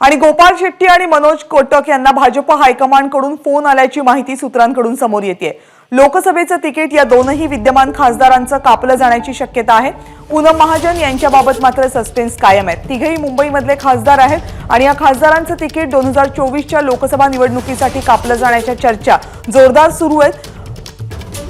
आणि गोपाळ शेट्टी आणि मनोज कोटक यांना भाजप हायकमांडकडून फोन आल्याची माहिती सूत्रांकडून समोर येते लोकसभेचं तिकीट या दोनही विद्यमान खासदारांचं कापलं जाण्याची शक्यता आहे. पूनम महाजन यांच्याबाबत मात्र सस्पेन्स कायम आहे. तिघेही मुंबईमधले खासदार आहेत आणि या खासदारांचं तिकीट दोन हजार चोवीसच्या लोकसभा निवडणुकीसाठी कापलं जाण्याच्या चर्चा जोरदार सुरू आहेत.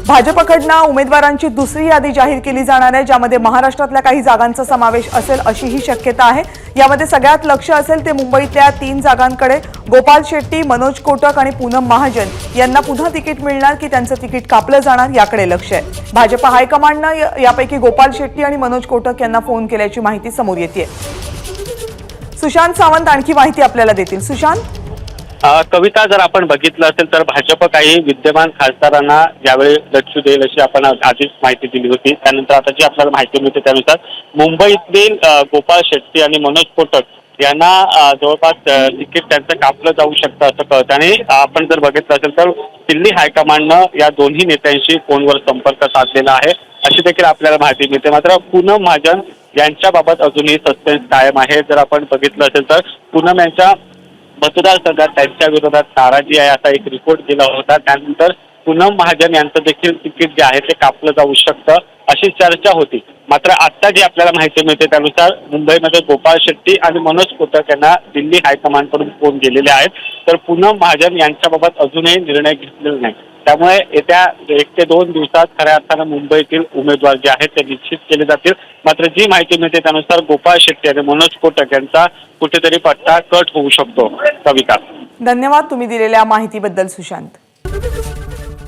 भाजपकडनं उमेदवारांची दुसरी यादी जाहीर केली जाणार आहे ज्यामध्ये महाराष्ट्रातल्या काही जागांचा समावेश असेल अशी ही शक्यता आहे. यामध्ये सगळ्यात लक्ष असेल ते मुंबईतल्या तीन जागांकडे. गोपाल शेट्टी मनोज कोटक आणि पूनम महाजन यांना पुन्हा तिकीट मिळणार की त्यांचं तिकीट कापलं जाणार याकडे लक्ष आहे. भाजप हायकमांडनं यापैकी गोपाल शेट्टी आणि मनोज कोटक यांना फोन केल्याची माहिती समोर येते सुशांत सावंत आणखी माहिती आपल्याला देतील. सुशांत? कविता जर आपण बघितलं असेल तर भाजप काही विद्यमान खासदारांना यावेळी लक्ष देईल अशी आपण आधीच माहिती दिली होती. त्यानंतर आता जी आपल्याला माहिती मिळते त्यानुसार मुंबईतील गोपाळ शेट्टी आणि मनोज कोटक यांना जवळपास तिकीट त्यांचं कापलं जाऊ शकतं असं कळतं. आणि आपण जर बघितलं असेल तर दिल्ली हायकमांडनं या दोन्ही नेत्यांशी फोनवर संपर्क साधलेला आहे. अशी देखील आपल्याला माहिती मिळते. मात्र पूनम महाजन यांच्याबाबत अजूनही सस्पेन्स कायम आहे. जर आपण बघितलं असेल तर पूनम यांच्या मतदारसंघात त्यांच्या विरोधात नाराजी आहे असा एक रिपोर्ट दिला होता. त्यानंतर पूनम महाजन यांचं देखील तिकीट जे आहे ते कापलं जाऊ शकतं अशी चर्चा होती. मात्र आता जी आपल्याला माहिती मिळते त्यानुसार मुंबईमध्ये गोपाळ शेट्टी आणि मनोज कोटक यांना दिल्ली हायकमांडकडून फोन गेलेले आहेत. तर पूनम महाजन यांच्याबाबत अजूनही निर्णय घेतलेला नाही. त्यामुळे येत्या एक ते दोन दिवसात खऱ्या अर्थानं मुंबईतील उमेदवार जे आहेत ते निश्चित केले जातील. मात्र जी माहिती मिळते त्यानुसार गोपाळ शेट्टी आणि मनोज कोटक यांचा कुठेतरी पट्टा कट होऊ शकतो. कविता. धन्यवाद तुम्ही दिलेल्या माहितीबद्दल सुशांत.